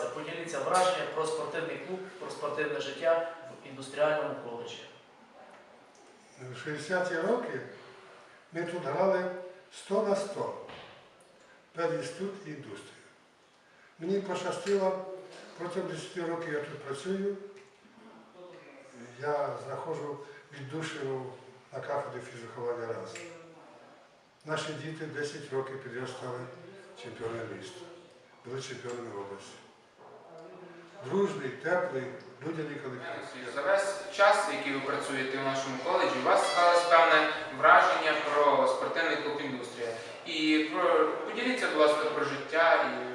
ласка, поділіться враження про спортивний клуб, про спортивне життя в індустріальному коледжі. В 60-ті роки ми тут грали 100 на 100 перед інститут і індустрію. Мені пощастило, протягом 10 років я тут працюю. Я знаходжу віддушину на кафедрі фізиховання раз. Наші діти 10 років підряд стали чемпіонами міста, були чемпіонами області. Дружний, теплий, людяний колектив. За весь час, який ви працюєте в нашому коледжі, у вас склалось певне враження про спортивний клуб індустрія. І про поділіться, будь ласка, про життя і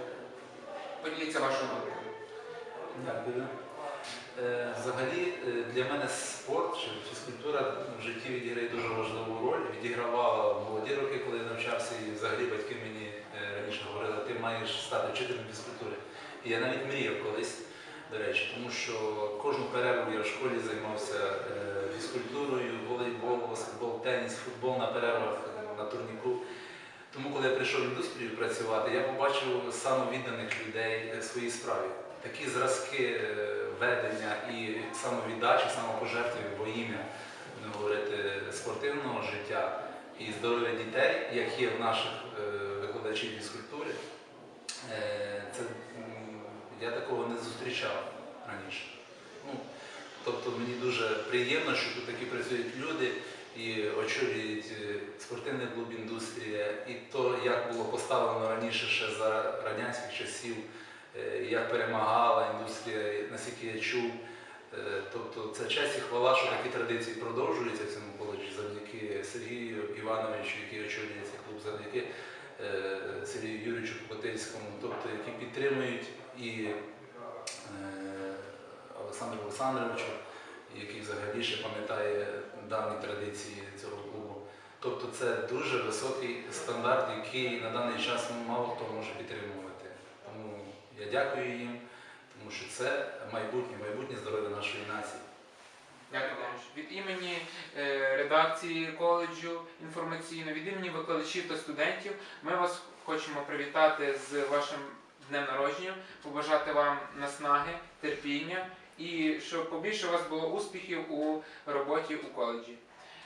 поділіться вашою думкою. Дякую. Е, Взагалі е, для мене спорт чи фізкультура в житті відіграє дуже важливу роль. Відігравала в молоді роки, коли я навчався, і взагалі батьки мені е, раніше говорили, ти маєш стати вчителем фізкультури. І я навіть мріяв колись, до речі, тому що кожну перерву я в школі займався е, фізкультурою, волейбол, баскетбол, теніс, футбол на перервах на турніку. Тому, коли я прийшов в індустрію працювати, я побачив самовідданих людей е, своїй справі. Такі зразки е, ведення і самовіддачі, самопожертви во ім'я говорити, спортивного життя і здоров'я дітей, як є в наших викладачів фізкультури, е, це м, я такого не зустрічав раніше. Ну, тобто мені дуже приємно, що тут такі працюють люди і очолюють е, спортивний клуб індустрія, і то, як було поставлено раніше ще за радянських часів, е, як перемагала індустрія, наскільки я чув. Е, Тобто це честь і хвала, що такі традиції продовжуються в цьому коледжі завдяки Сергію Івановичу, який очолює цей клуб, завдяки Сергію Юрійовичу Копотильському, тобто які підтримують і Олександру Олександровичу, який взагалі ще пам'ятає давні традиції цього клубу. Тобто це дуже високий стандарт, який на даний час мало хто може підтримувати. Тому я дякую їм, тому що це майбутнє, майбутнє здоров'я нашої нації. Дякую вам. Від імені е, редакції коледжу інформаційно, від імені викладачів та студентів ми вас хочемо привітати з вашим днем народження, побажати вам наснаги, терпіння і щоб побільше у вас було успіхів у роботі у коледжі.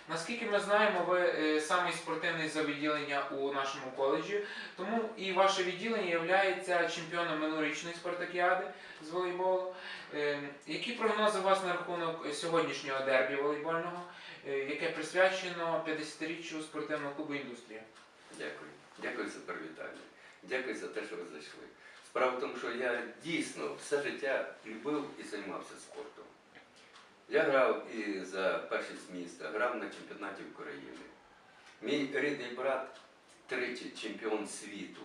Наскільки ми знаємо, ви е, самий спортивний за відділення у нашому коледжі, тому і ваше відділення є чемпіоном минулорічної спартакіади з волейболу. Е, Які прогнози у вас на рахунок сьогоднішнього дербі волейбольного, е, яке присвячено 50-річчю спортивного клубу індустрія? Дякую. Дякую за привітання. Дякую за те, що ви зайшли. Справа в тому, що я дійсно все життя любив і займався спортом. Я грав і за першість міста, грав на чемпіонаті України. Мій рідний брат тричі чемпіон світу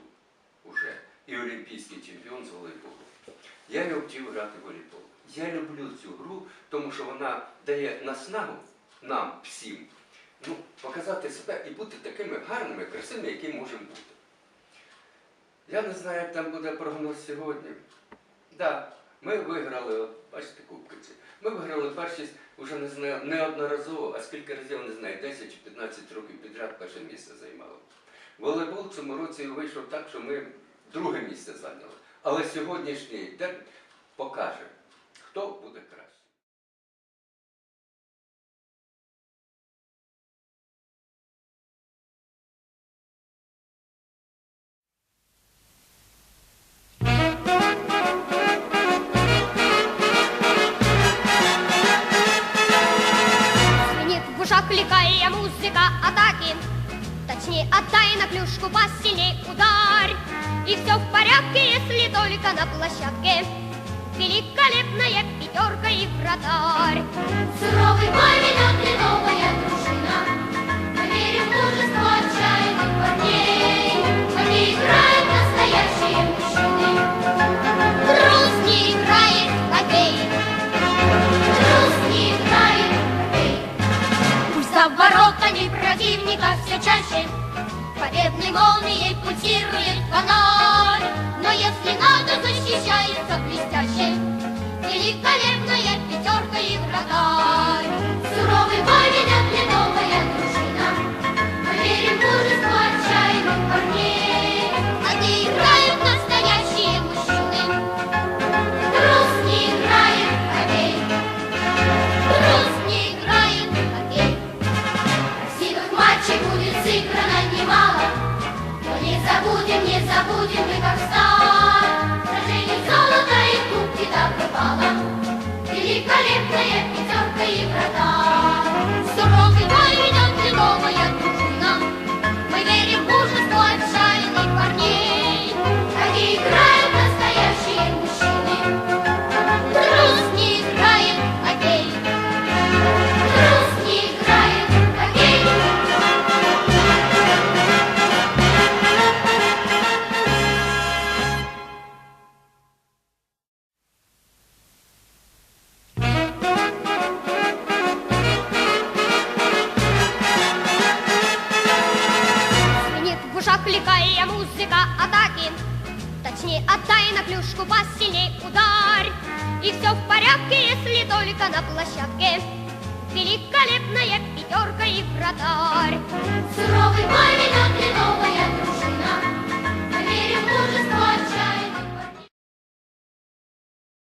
уже і олімпійський чемпіон з волейболу. Я його вчив грати в волейбол. Я люблю цю гру, тому що вона дає наснагу нам всім ну, показати себе і бути такими гарними, красивими, які можемо бути. Я не знаю, як там буде прогноз сьогодні. Да, ми виграли, бачите, кубки ці. Ми виграли першість вже не знаю неодноразово, а скільки разів не знаю, 10 чи 15 років підряд перше місце займали. Волейбол в цьому році вийшов так, що ми друге місце зайняли. Але сьогоднішній день покаже, хто буде краще. Ликая музыка атаки. Точнее, отдай на клюшку посильней ударь. И все в порядке, если только на площадке. Великолепная пятерка и вратарь противника все чаще Победной молнией пульсирует фонарь Но если надо, защищается блестяще забудем, не забудем мы, как стар. Сражение золота и кубки да пропала. Великолепная пятерка и врата. Лихая музыка атаки. Точнее, отдай на клюшку посильней ударь. И все в порядке, если только на площадке. Великолепная пятерка и вратарь. Суровый бой ведет ледовая дружина. Верим в мужество